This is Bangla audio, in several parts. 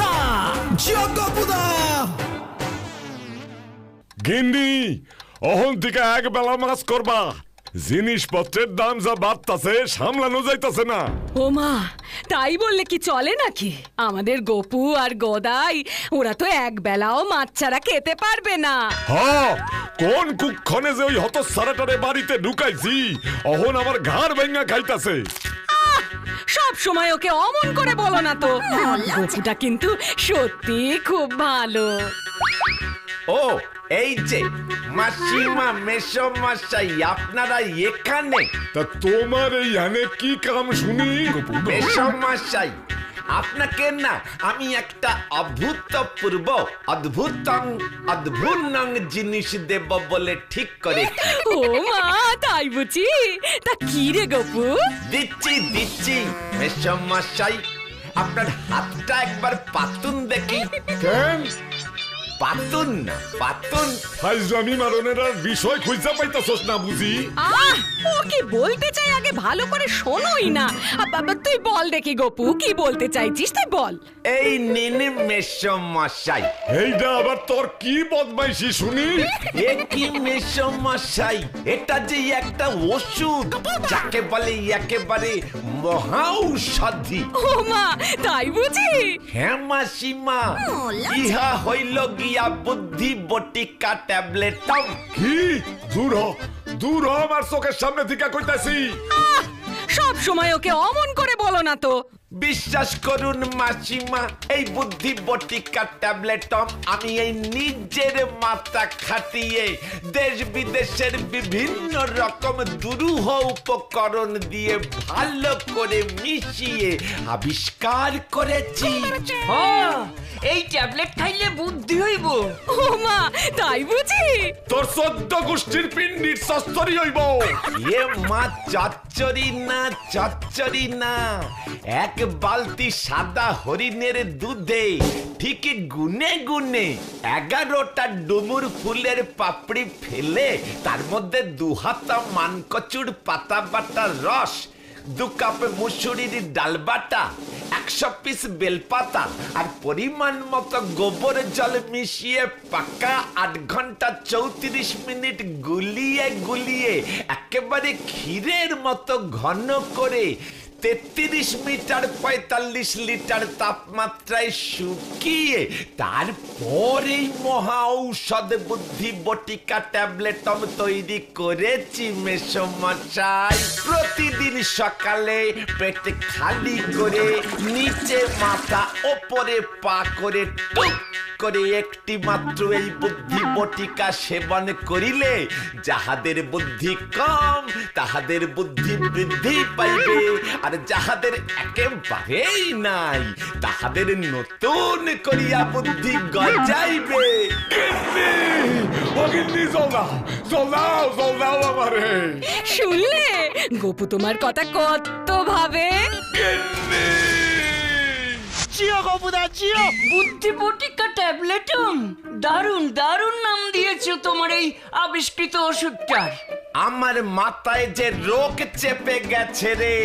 তা জগপুদা গিন্নি অহন থেকে এক বেলা মাছ করবা। জিনিসপত্রের দাম যা বাড়তাছে সামলানো যাইতাছে না। ও মা তাই বললে কি চলে নাকি? আমাদের গপু আর গদাই ওরা তো এক বেলাও মাছ ছাড়া খেতে পারবে না। হ কোন কুক্ষণে যে ওই হত সারাটারে বাড়িতে ঢুকাইছি অহন আমার ঘাড় ভেঙা খাইতাছে। সব সময় ওকে অমন করে বলো না তো। গপুটা কিন্তু সত্যি খুব ভালো। ও এই যে মাসিমা মেসমশাই আপনারা এখানে। তা তোমার এই হানে কি কাম শুনি? মেসমশাই আপনাকে না আমি একটা অভূতপূর্ব অদ্ভুতং অদ্ভুত জিনিস দেব বলে ঠিক করে ও মা তাই বুঝি? তা কি রে গপু? দিচ্ছি দিচ্ছি মেসমশাই আপনার হাতটা একবার পাতুন দেখি। কেন? পাতুন না পাতুন। ফাইজলামি মারনের আর বিষয় খুঁজা পাইতাছস না বুঝি? আহ ও কি বলতে চাই আগে ভালো করে শোনোই না। আ, বাবা তুই বল দেখি গপু কি বলতে চাইছিস তুই বল। এই নিন মেসমশাই এইটা আবার তোর কি বদমাইশি শুনি? এ কি মেসমশাই এটা যে একটা ওষুধ যাকে বলে একেবারে মহাঔষধি। ও মা তাই বুঝি? হ্যাঁ মাসিমা ইহা হইল গিয়া বুদ্ধি বটিকা ট্যাবলেটম। কি? দূর হ দূর হ আমার চোখের সামনে থেকে কইতাছি সব সময় ওকে অমন করে বলো না তো। বিশ্বাস করুন মাসিমা, এই বুদ্ধি বটিকা ট্যাবলেটম আমি এই নিজের মাথা খাটিয়ে দেশ বিদেশের বিভিন্ন রকম দুরূহ উপকরণ দিয়ে ভালো করে মিশিয়ে আবিষ্কার করেছি। এই ট্যাবলেট খাইলে বুদ্ধি হইব। ও মা তাই বুঝি? তোর চোদ্দ গোষ্ঠীর পিন্ডির সস্তরি হইব। এ মা চচ্চড়ি না চচ্চড়ি না। এক বালতি সাদা হরিণের দুধে ঠিক গুনে গুনে এগারোটা ডুমুর ফুলের পাপড়ি ফেলে তার মধ্যে দু হাতা মানকচুর পাতা বাটার রস দু কাপ মুসুরির ডালবাটা একশো পিস বেলপাতা আর পরিমাণ মতো গোবর জল মিশিয়ে পাকা আট ঘণ্টা চৌত্রিশ মিনিট গুলিয়ে গুলিয়ে একেবারে ক্ষীরের মতো ঘন করে তেত্রিশ মিটার, পঁয়তাল্লিশ লিটার তাপমাত্রায় শুকিয়ে তারপরে মহা ঔষধ বুদ্ধি বটিকা ট্যাবলেটম তৈরি করেছি মেসমশাই প্রতিদিন সকালে পেটে খালি করে নিচে মাথা ওপরে পা করে টুক করে একটি মাত্র এই বুদ্ধি বটিকা সেবন করিলে যাহাদের বুদ্ধি কম তাহাদের বুদ্ধি বৃদ্ধি পাইবে। আর যাহাদের একেবারেই নাই তাহাদের নতুন করিয়া বুদ্ধি গজাইবে। শুনলে? গপু তোমার কথা কত ভাবে? চিও গপুদা চিও বুদ্ধি বটিকা ট্যাবলেটম। দারুণ দারুণ নাম দিয়েছ তোমার এই আবিষ্কৃত ওষুধটার। আমার মাথায় যে রোগ চেপে গেছে রে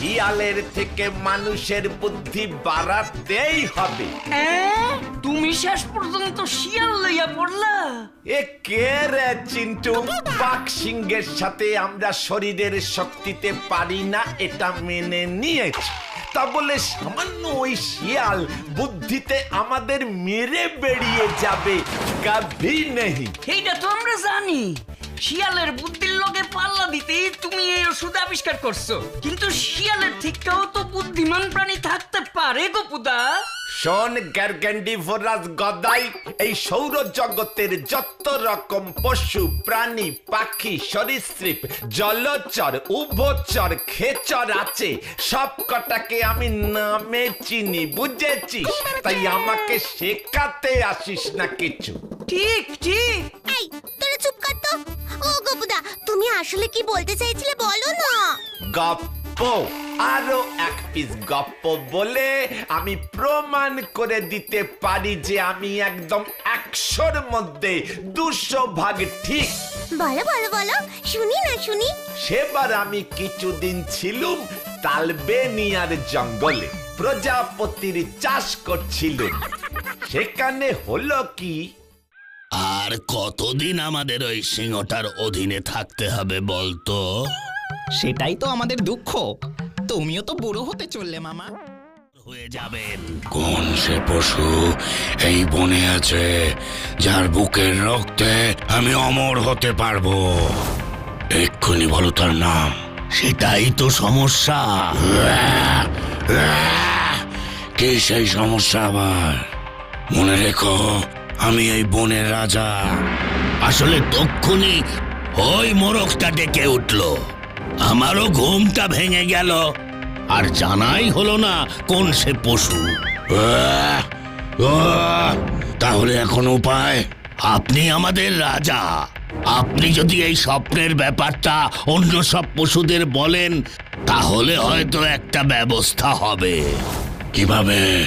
শিয়ালের থেকে মানুষের বুদ্ধি বাড়াতেই হবে। অ্যাঁ? তুমি শেষ পর্যন্ত শিয়াল লইয়া পড়লা। এ কে রে চিন্টু? বাঘ সিংহের সাথে আমরা শরীরের শক্তিতে পারি না এটা মেনে নিয়েছি। তা বলে সামান্য ওই শিয়াল বুদ্ধিতে আমাদের মেরে বেরিয়ে যাবে। কাভি নেই এইটা তো আমরা জানি। শিয়ালের বুদ্ধির লগে পাল্লা দিতেই তুমি এই ওষুধ আবিষ্কার করছ। কিন্তু শিয়ালের থেকেও তো বুদ্ধিমান প্রাণী থাকতে পারে গপুদা শোন গ্যারগ্যান্ডি ভোরাজ গদাই এই সৌর জগতের যত রকম পশু প্রাণী পাখি সরীসৃপ জলচর উভচর খেচর আছে সব কটাকে আমি নামে চিনি বুঝেছিস? তাই আমাকে শেখাতে আসিস না কিছু। ঠিক ঠিক। এই তোরা চুপ কর তো। ও গপুদা তুমি আসলে কি বলতে চাইছিলে বলো না। গপ্প। আরও এক পিস গপ্প বলে আমি প্রমাণ করে দিতে পারি যে আমি একদম একশোর মধ্যে দুশো ভাগ ঠিক। বলো বলো বলো। শুনি না শুনি। সেবার আমি কিছুদিন ছিলুম তালবেনিয়ার জঙ্গলে। প্রজাপতির চাষ করছিলেন সেখানে হলো কি? আর কতদিন আমাদের ওই সিংহটার অধীনে থাকতে হবে বলতো? সেটাই তো আমাদের দুঃখ। তুমিও তো বুড়ো হতে চললে মামা। হয়ে যাবেন কোন সে পশু। এই বনে আছে যার বুকের রক্তে আমি অমর হতে পারব। এক্ষুনি বলো তার নাম। সেটাই তো সমস্যা। কে সেই সমস্যা আবার? মনে রেখো আমি এই বনের রাজা। আসলে তক্ষুনি ওই মোরগটা ডেকে উঠল। আমারও ঘুমটা ভেঙে গেল আর জানাই হলো না কোন সে পশু আহ! আহ! তাহলে এখন উপায় আপনি আমাদের রাজা আপনি যদি এই স্বপ্নের ব্যাপারটা অন্য সব পশুদের বলেন তাহলে হয়তো একটা ব্যবস্থা হবে কীভাবে।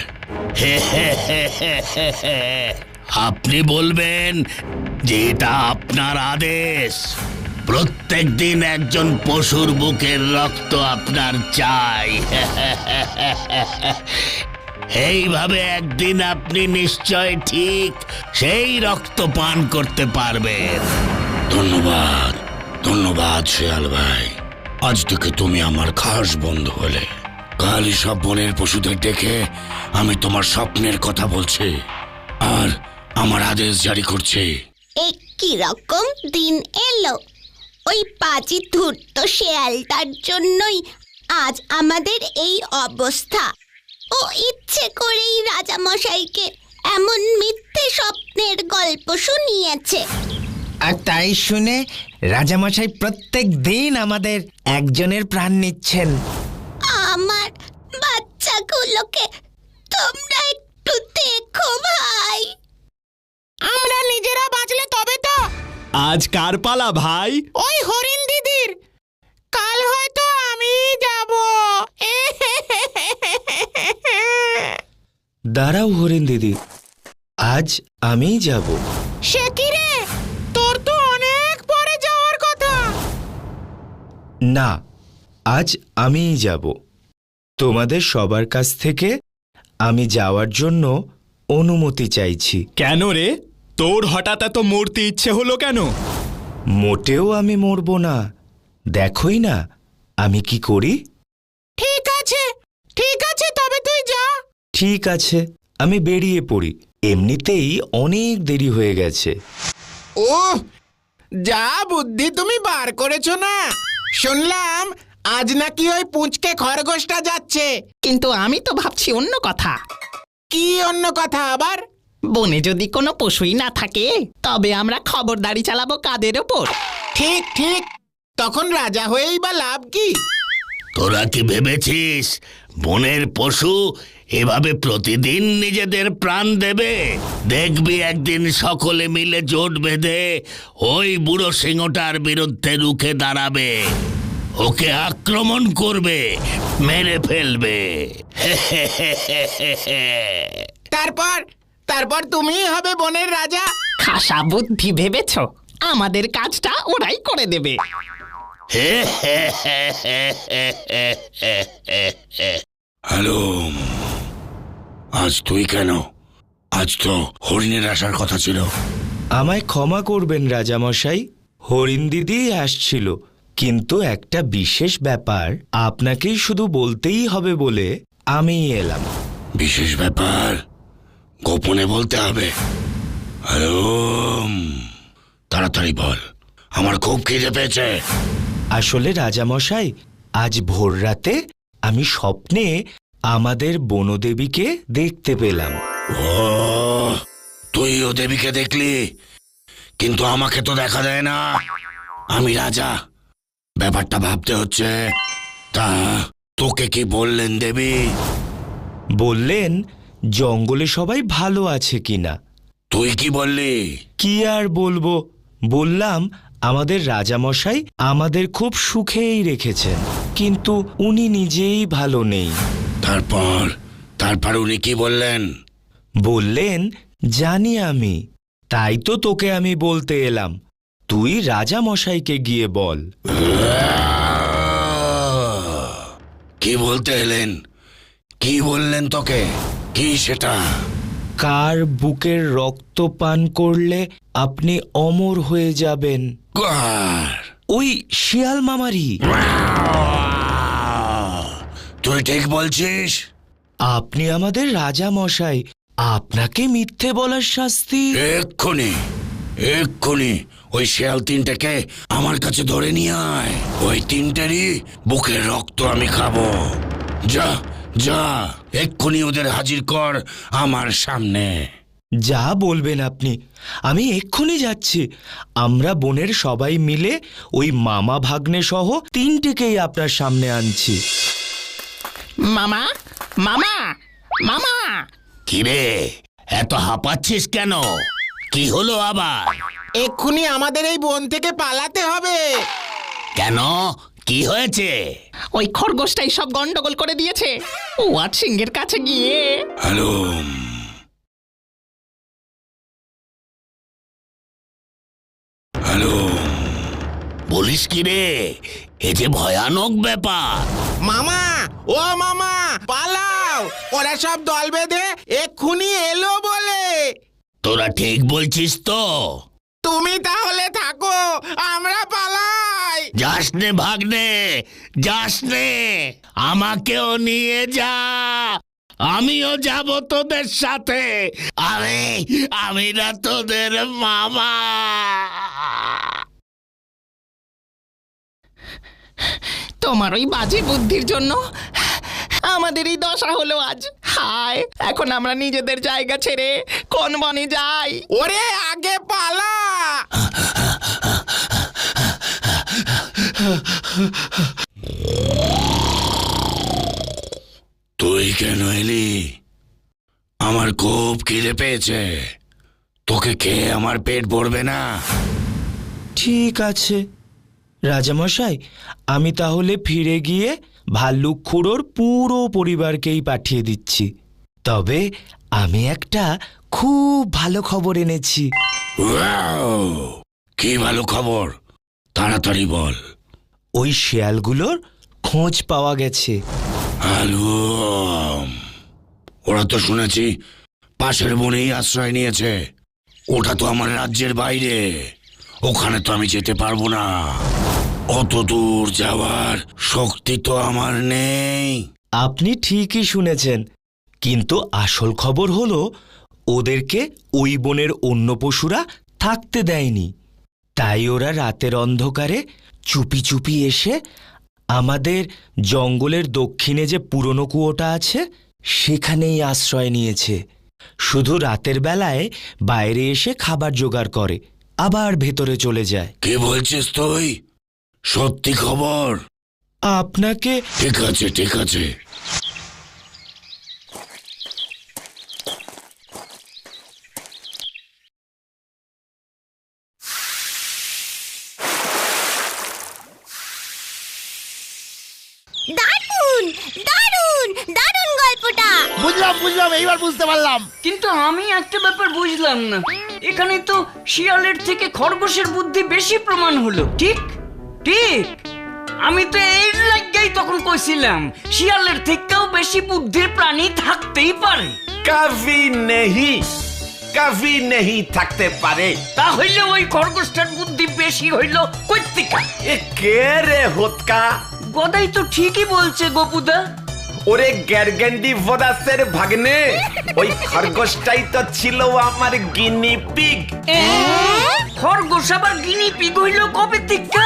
আপনি বলবেন যে এটা আপনার আদেশ প্রত্যেক দিন একজন পশুর বুকের রক্ত আপনার চাই। এইভাবে একদিন আপনি নিশ্চয় ঠিক সেই রক্ত পান করতে পারবেন। ধন্যবাদ ধন্যবাদ শেয়াল ভাই। আজ থেকে তুমি আমার খাস বন্ধু হলে। কালই সব বনের পশুদের ডেকে আমি তোমার স্বপ্নের কথা বলছি আর আমার আদেশ জারি করছি। এই কি রকম দিন এলো? ওই পাজি ধূর্ত শেয়ালটার জন্যই আজ আমাদের এই অবস্থা। ও ইচ্ছে করেই রাজামশাইকে এমন মিথ্যে স্বপ্নের গল্প শুনিয়েছে। আর তাই শুনে রাজামশাই প্রত্যেক দিন আমাদের একজনের প্রাণ নিচ্ছেন। আমার বাচ্চাগুলোকে তোমরা একটু দেখো ভাই আমরা নিজেরা বাঁচলে তবে তো আজ কার পালা ভাই? ওই হরিণ দিদির। কাল হয়তো আমি যাব। দাঁড়াও হরিণ দিদি আজ আমিই যাব। সে কি রে? তোর তো অনেক পরে যাওয়ার কথা। না আজ আমিই যাব। তোমাদের সবার কাছ থেকে আমি যাওয়ার জন্য অনুমতি চাইছি। কেন রে? তোর হঠাৎ এত মরতে ইচ্ছে হলো কেন? মোটেও আমি মরব না। দেখোই না আমি কি করি? ঠিক আছে ঠিক আছে তবে তুই যা। ঠিক আছে আমি বেরিয়ে পড়ি। এমনিতেই অনেক দেরি হয়ে গেছে। ও যা বুদ্ধি তুমি বার করেছ না। শুনলাম আজ নাকি ওই পুঁচকে খরগোশটা যাচ্ছে। কিন্তু আমি তো ভাবছি অন্য কথা। কি অন্য কথা আবার? বনে যদি কোনো পশুই না থাকে তবে আমরা খবরদারি চালাবো কাদের ওপর। ঠিক ঠিক। তখন রাজা হয়েই বা লাভ কি? তোরা কি ভেবেছিস বনের পশু এভাবে প্রতিদিন নিজেদের প্রাণ দেবে? দেখবি একদিন সকলে মিলে জোট বেঁধে ওই বুড়ো সিংহটার বিরুদ্ধে রুখে দাঁড়াবে। ওকে আক্রমণ করবে মেরে ফেলবে। তারপর তারপর তুমিই হবে বনের রাজা। খাসা বুদ্ধি ভেবেছ? আমাদের কাজটা ওরাই করে দেবে। হ্যালো আজ তুই কেন? আজ তো হরিণের আসার কথা ছিল। আমায় ক্ষমা করবেন রাজামশাই হরিণ দিদি আসছিল। কিন্তু একটা বিশেষ ব্যাপার আপনাকেই শুধু বলতেই হবে বলে আমিই এলাম। বিশেষ ব্যাপার? গোপনে বলতে হবে। হ্যালো তাড়াতাড়ি বল। আমার খুব খিদে পেয়েছে। আসলে রাজামশাই আজ ভোর রাতে আমি স্বপ্নে আমাদের বনদেবীকে দেখতে পেলাম। তুই ও তুইও দেবীকে দেখলি? কিন্তু আমাকে তো দেখা দেয় না। আমি রাজা। ব্যাপারটা ভাবতে হচ্ছে। তা তোকে কি বললেন দেবী? বললেন জঙ্গলে সবাই ভালো আছে কিনা? তুই কি বললি? কি আর বলব? বললাম আমাদের রাজামশাই আমাদের খুব সুখেই রেখেছেন কিন্তু উনি নিজেই ভালো নেই। তারপর তারপর উনি কি বললেন? বললেন জানি আমি তাই তো তোকে আমি বলতে এলাম। তুই রাজামশাইকে গিয়ে বল। কি বলতে এলেন? কি বললেন তোকে? কি সেটা? কার বুকের রক্ত পান করলে আপনি অমর হয়ে যাবেন? ওই শিয়াল মামারি তুই ঠিক বলছিস? আপনি আমাদের রাজা মশাই। আপনাকে মিথ্যে বলার শাস্তি। এক্ষুনি এক্ষুনি ওই শেয়াল তিনটাকে আমার কাছে ধরে নিয়ে আয়। ওই তিনটেরই বুকের রক্ত আমি খাব। যা যা এক্ষুনি ওদের হাজির কর আমার সামনে। যা বলবেন আপনি আমি এক্ষুনি যাচ্ছি। আমরা বোনের সবাই মিলে ওই মামা ভাগ্নে সহ তিনটিকেই আপনার সামনে আনছি। মামা মামা মামা! কিরে এত হাঁপাচ্ছিস কেন? কি হলো আবার? এক্ষুনি আমাদের এই বন থেকে পালাতে হবে। কেন? কি হয়েছে? ওই খরগোশটাই সব গন্ডগোল করে দিয়েছে। ওয়াট সিংহের কাছে গিয়ে। হ্যালো। হ্যালো। বলিস কি রে? এ যে ভয়ানক ব্যাপার। মামা ও মামা পালাও। ওরা সব দল বেঁধে এক্ষুনি এলো বলে। তোরা ঠিক বলছিস তো। তুমি তাহলে থাকো আমরা যাস নে ভাগ্নে, যাস নে। আমাকেও নিয়ে যা। আমিও যাব তোদের সাথে। আরে, আমি না তোদের মামা। তোমার ওই বাজে বুদ্ধির জন্য আমাদের এই দশা হলো আজ। হায়, এখন আমরা নিজেদের জায়গা ছেড়ে কোন বনে যাই। ওরে, আগে পালা। তুই কেন এলি? আমার খুব খিদে পেয়েছে। তোকে খেয়ে আমার পেট ভরবে না। ঠিক আছে। রাজামশাই আমি তাহলে ফিরে গিয়ে ভাল্লুক খুড়োর পুরো পরিবারকেই পাঠিয়ে দিচ্ছি। তবে আমি একটা খুব ভালো খবর এনেছি! কি ভালো খবর? তাড়াতাড়ি বল। ওই শেয়ালগুলোর খোঁজ পাওয়া গেছে। ওরা তো শুনেছি পাশের বনেই আশ্রয় নিয়েছে। ওটা তো আমার রাজ্যের বাইরে। ওখানে তো আমি যেতে পারব না। অত দূর যাওয়ার শক্তি তো আমার নেই। আপনি ঠিকই শুনেছেন কিন্তু আসল খবর হলো ওদেরকে ওই বনের অন্য পশুরা থাকতে দেয়নি। তাই ওরা রাতের অন্ধকারে চুপি চুপি এসে আমাদের জঙ্গলের দক্ষিণে যে পুরনো কুয়োটা আছে সেখানেই আশ্রয় নিয়েছে। শুধু রাতের বেলায় বাইরে এসে খাবার জোগাড় করে আবার ভেতরে চলে যায়। কে বলছিস তুই? সত্যি খবর? আপনাকে ঠিক আছে ঠিক আছে। বুঝতে পারলাম। কিন্তু আমি একটা ব্যাপার বুঝলাম না। এখানে তো শিয়ালের থেকে খরগোশের বুদ্ধি বেশি প্রমাণ হলো। ঠিক? ঠিক? আমি তো এই লাগাই তখন কইছিলাম শিয়ালের থেকেও বেশি বুদ্ধির প্রাণী থাকতেই পারে। কাভি নেহি কাভি নেহি থাকতে পারে। তা হইলে ওই খরগোশটার বুদ্ধি বেশি হইল কৈত্তিকা। এ কে রে হোতকা? গদাই তো ঠিকই বলছে গোপুদা। ওরে গ্যারগ্যান্ডি ভোদাসের ভাগ্নে ওই খরগোশটাই তো ছিল আমার গিনি পিগ। খরগোশ আবার গিনি পিগ হইল কবে থেকে?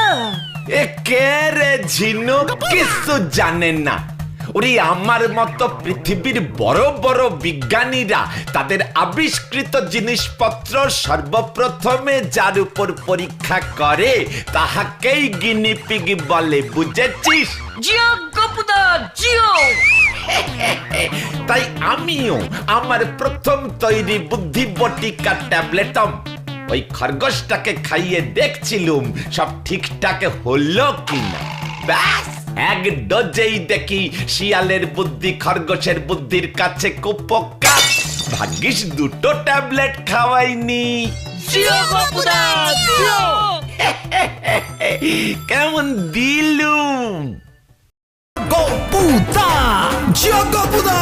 এ কে রে ঝিনুক কিছু জানে না। ওরে আমার মতো পৃথিবীর বড় বড় বিজ্ঞানীরা তাদের আবিষ্কৃত জিনিসপত্র সর্বপ্রথমে যার উপর পরীক্ষা করে তাহাকেই গিনিপিগ বলে বুঝেছিস? জিও গোপুদা জিও! তাই আমিও আমার প্রথম তৈরি বুদ্ধি বটিকা ট্যাবলেটম ওই খরগোশটাকে খাইয়ে দেখছিলুম সব ঠিকঠাক হলো কিনা। ব্যাস! এক ডজেই দেখি শিয়ালের বুদ্ধি খরগোশের বুদ্ধির কাছে কুপকা ভাগ্যিস দুটো ট্যাবলেট খাওয়াইনি। কেমন দিলু গোপুদা জিও গোপুদা